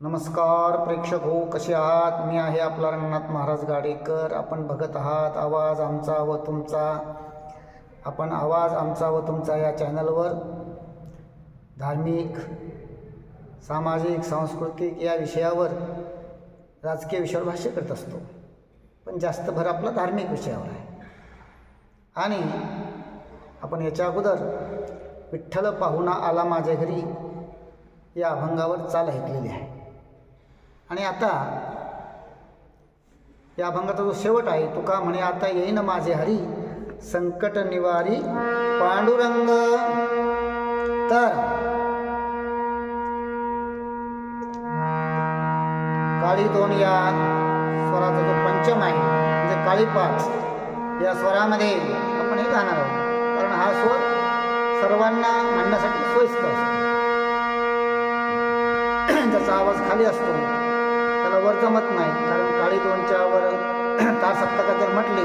नमस्कार प्रेक्षक हो कसे आहात? मी आहे आपला रंगनाथ महाराज गाडेकर. आपण बघत आहात आवाज आमचा व तुमचा. आपण आवाज आमचा व तुमचा या चॅनलवर. धार्मिक सामाजिक सांस्कृतिक या विषयावर राजकीय विषयावर भाष्य करत असतो. पण जास्त भर आपला धार्मिक विषयावर आहे. आणि आपण याच्या अगोदर विठ्ठल पाहुणा आला माझ्या घरी. या अभंगावर चाल ऐकलेली आहे. आणि आता या अभंगाचा जो शेवट आहे तुका म्हणे आता येईन माझे हरी संकट निवारी पांडुरंग. तर काळी दोन या स्वराचा जो पंचम आहे म्हणजे काळी पाच या स्वरामध्ये आपण हे गाणार आहोत. कारण हा स्वर सर्वांना म्हणण्यासाठी सोयीस्कर असतो. त्याचा आवाज खाली असतो त्याला वर जमत नाही. कारण काळी दोनच्या वर तार सप्तका जर म्हटली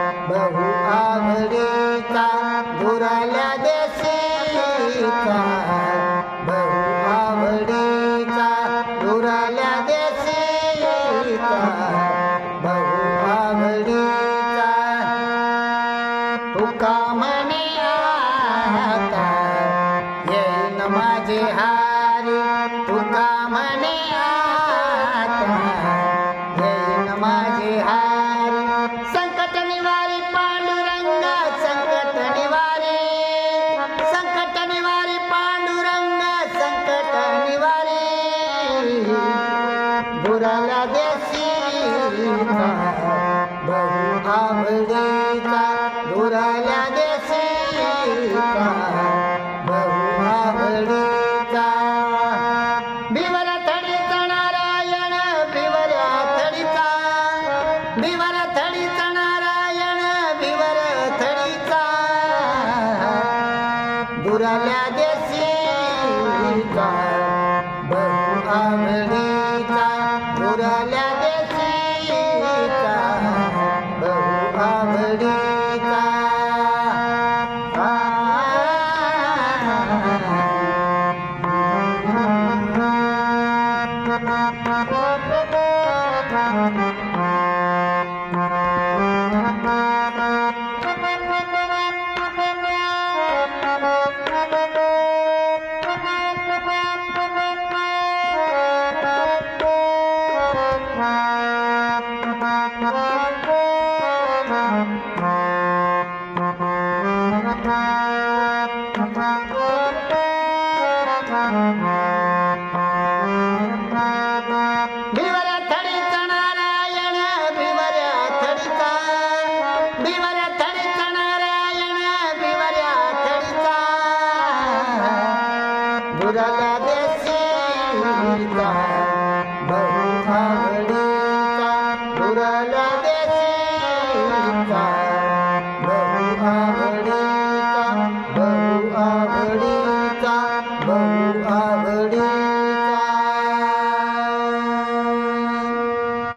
बहु आवडीचा दुराला देसीचा बहु आवडीचा दुराला बहु आवडीचा तुका म्हणे आता. येईन माझे हारी तुका दुराला देसीचा बहु आवडीचा दुराला देसीचा बहु आवडीचा बिवरा थडीचा नारायण बिवरा थडीचा बिवरा थडीचा नारायण बिवर थडीचा दुराल्या देसीचा बहु आवडीचा दुरलदसीता बहु भगणीता दुरल